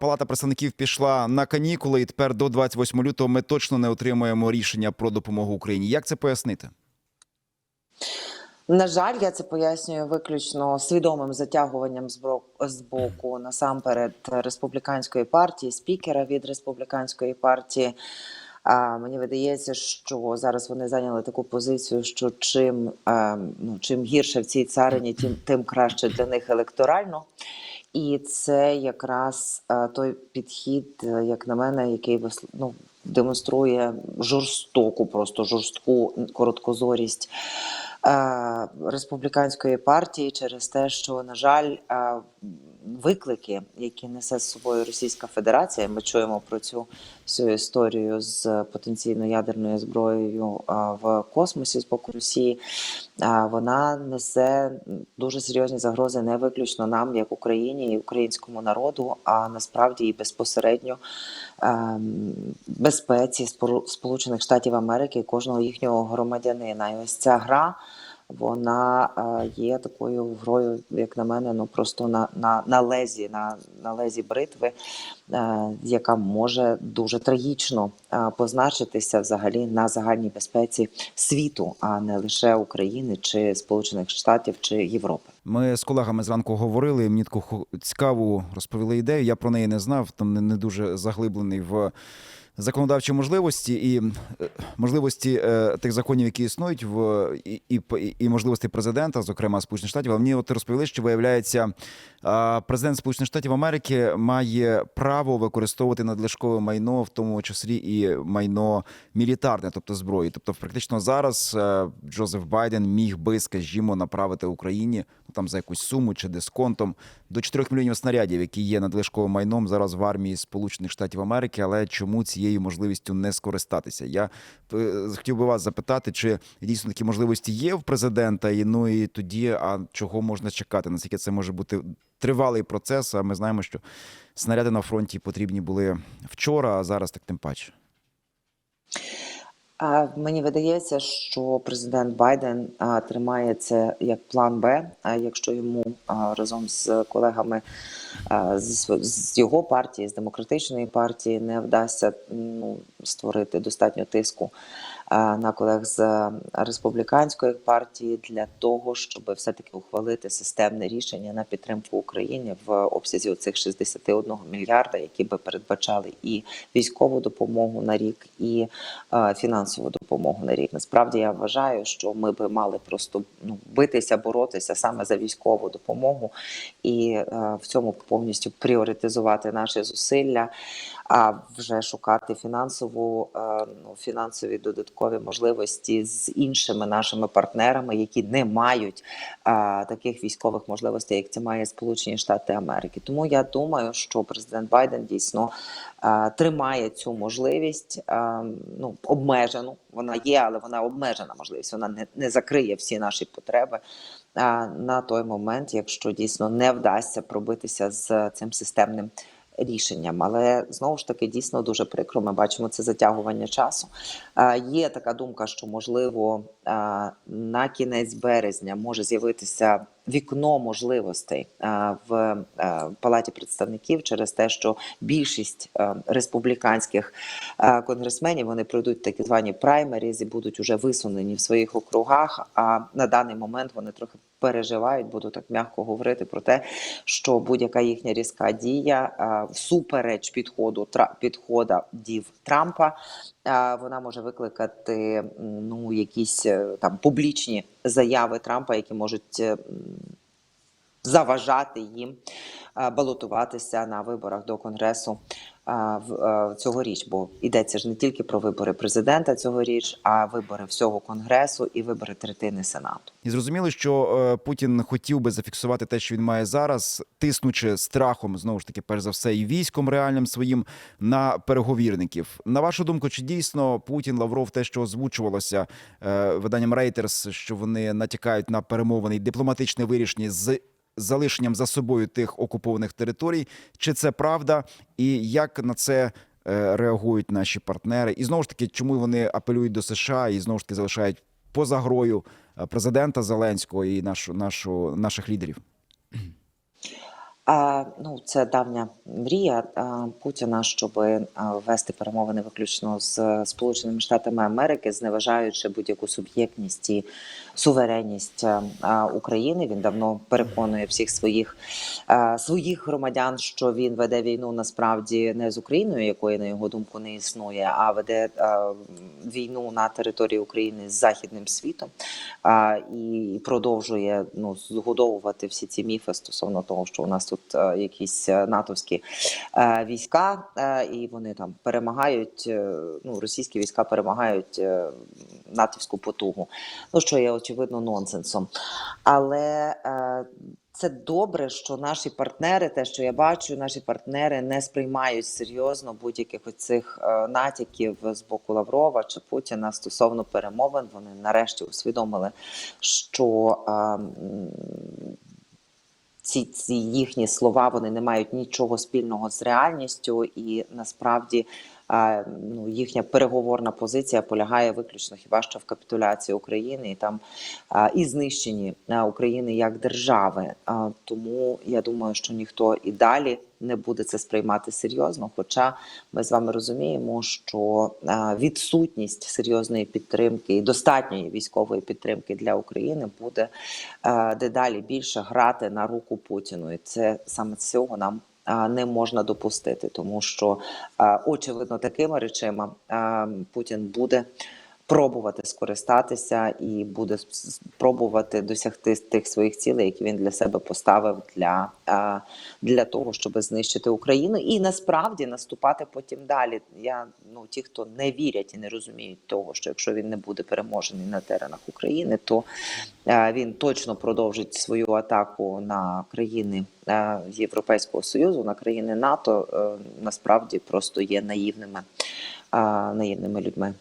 Палата представників пішла на канікули, і тепер до 28 лютого ми точно не отримаємо рішення про допомогу Україні. Як це пояснити? На жаль, я це пояснюю виключно свідомим затягуванням з боку насамперед республіканської партії, спікера від республіканської партії. А мені видається, що зараз вони зайняли таку позицію, що чим, е, ну, чим гірше в цій царині, тим, тим краще для них електорально. І це якраз е, той підхід, е, як на мене, який ну, демонструє жорстоку, просто жорстку короткозорість е, республіканської партії через те, що на жаль, виклики, які несе з собою Російська Федерація, ми чуємо про цю всю історію з потенційно ядерною зброєю в космосі з боку Росії. Вона несе дуже серйозні загрози не виключно нам, як Україні і українському народу, а насправді і безпосередньо ем, безпеці Сполучених Штатів Америки і кожного їхнього громадянина. І ось ця гра. Вона е, є такою грою, як на мене, ну просто на, на, на лезі, на, на лезі бритви, е, яка може дуже трагічно е, позначитися взагалі на загальній безпеці світу, а не лише України чи Сполучених Штатів чи Європи. Ми з колегами зранку говорили. Мені таку цікаву розповіли ідею. Я про неї не знав. Там не, не дуже заглиблений в законодавчі можливості і е, можливості е, тих законів, які існують в і, і, і, можливості президента, зокрема Сполучених Штатів. Але мені от розповіли, що виявляється, а, президент Сполучених Штатів Америки має право використовувати надлишкове майно, в тому числі і майно мілітарне, тобто зброї. Тобто, практично зараз е, Джозеф Байден міг би, скажімо, направити Україні ну там за якусь суму чи дисконтом до 4 мільйонів снарядів, які є надлишковим майном зараз в армії Сполучених Штатів Америки. Але чому цією можливістю не скористатися? Я е, хотів би вас запитати, чи дійсно такі можливості є в президента, і ну і тоді, а чого можна чекати? Наскільки це може бути тривалий процес? А ми знаємо, що снаряди на фронті потрібні були вчора, а зараз так тим паче. Мені видається, що президент Байден тримає це як план Б. А якщо йому разом з колегами з, його партії, з демократичної партії, не вдасться ну, створити достатньо тиску на колег з республіканської партії для того, щоб все таки ухвалити системне рішення на підтримку України в обсязі цих 61 мільярда, які би передбачали і військову допомогу на рік, і е, фінансову допомогу на рік. Насправді я вважаю, що ми би мали просто ну, битися, боротися саме за військову допомогу і е, в цьому повністю пріоритизувати наші зусилля, а вже шукати фінансову е, ну, фінансові додаткові можливості з іншими нашими партнерами, які не мають а, таких військових можливостей, як це має Сполучені Штати Америки. Тому я думаю, що президент Байден дійсно а, тримає цю можливість а, ну, обмежену. Вона є, але вона обмежена можливість. Вона не, не закриє всі наші потреби. А на той момент, якщо дійсно не вдасться пробитися з цим системним рішенням, але знову ж таки дійсно дуже прикро. Ми бачимо це затягування часу. Е, Є така думка, що можливо на кінець березня може з'явитися вікно можливостей в е, палаті представників через те, що більшість е, республіканських е, конгресменів вони пройдуть такі звані праймеріз і будуть уже висунені в своїх округах. А на даний момент вони трохи переживають, буду так м'яко говорити про те, що будь-яка їхня різка дія всупереч підходу підхода дів Трампа. Вона може викликати ну якісь там публічні заяви Трампа, які можуть е, заважати їм е, балотуватися на виборах до конгресу цьогоріч, бо йдеться ж не тільки про вибори президента цьогоріч, а вибори всього конгресу і вибори третини сенату. І зрозуміло, що е, Путін хотів би зафіксувати те, що він має зараз, тиснучи страхом знову ж таки, перш за все, і військом реальним своїм на переговірників. На вашу думку, чи дійсно Путін Лавров те, що озвучувалося е, виданням Reuters, що вони натякають на перемовини і дипломатичне вирішення з залишенням за собою тих окупованих територій? Чи це правда? І як на це? е, Реагують наші партнери, і знову ж таки, чому вони апелюють до США і знову ж таки залишають поза грою е, президента Зеленського і нашу, нашу наших лідерів. Ну, це давня мрія Путіна, щоб вести перемовини виключно з Сполученими Штатами Америки, зневажаючи будь-яку суб'єктність і суверенність України. Він давно переконує всіх своїх своїх громадян, що він веде війну насправді не з Україною, якої на його думку не існує, а веде війну на території України з західним світом і продовжує ну згодовувати всі ці міфи стосовно того, що у нас тут е, якісь е, натовські е, війська, і вони там перемагають. Ну, російські війська перемагають натовську потугу. Ну що є очевидно нонсенсом. Але це добре, що наші партнери, те, що я бачу, наші партнери не сприймають серйозно будь-яких оцих натяків з боку Лаврова чи Путіна стосовно перемовин. Вони нарешті усвідомили, що е, м, ці, ці їхні слова вони не мають нічого спільного з реальністю, і насправді а, ну, їхня переговорна позиція полягає виключно хіба що в капітуляції України і там і знищенні України як держави. Тому я думаю, що ніхто і далі не буде це сприймати серйозно. Хоча ми з вами розуміємо, що відсутність серйозної підтримки і достатньої військової підтримки для України буде дедалі більше грати на руку Путіну, і це саме цього нам не можна допустити, тому що очевидно такими речима е, Путін буде. Пробувати скористатися і буде с- с- пробувати досягти тих своїх цілей, які він для себе поставив для, для того, щоб знищити Україну, і насправді наступати потім далі. Я ну ті, хто не вірять і не розуміють того, що якщо він не буде переможений на теренах України, то Він точно продовжить свою атаку на країни Європейського союзу, на країни НАТО. е, Насправді просто є наївними, наївними людьми.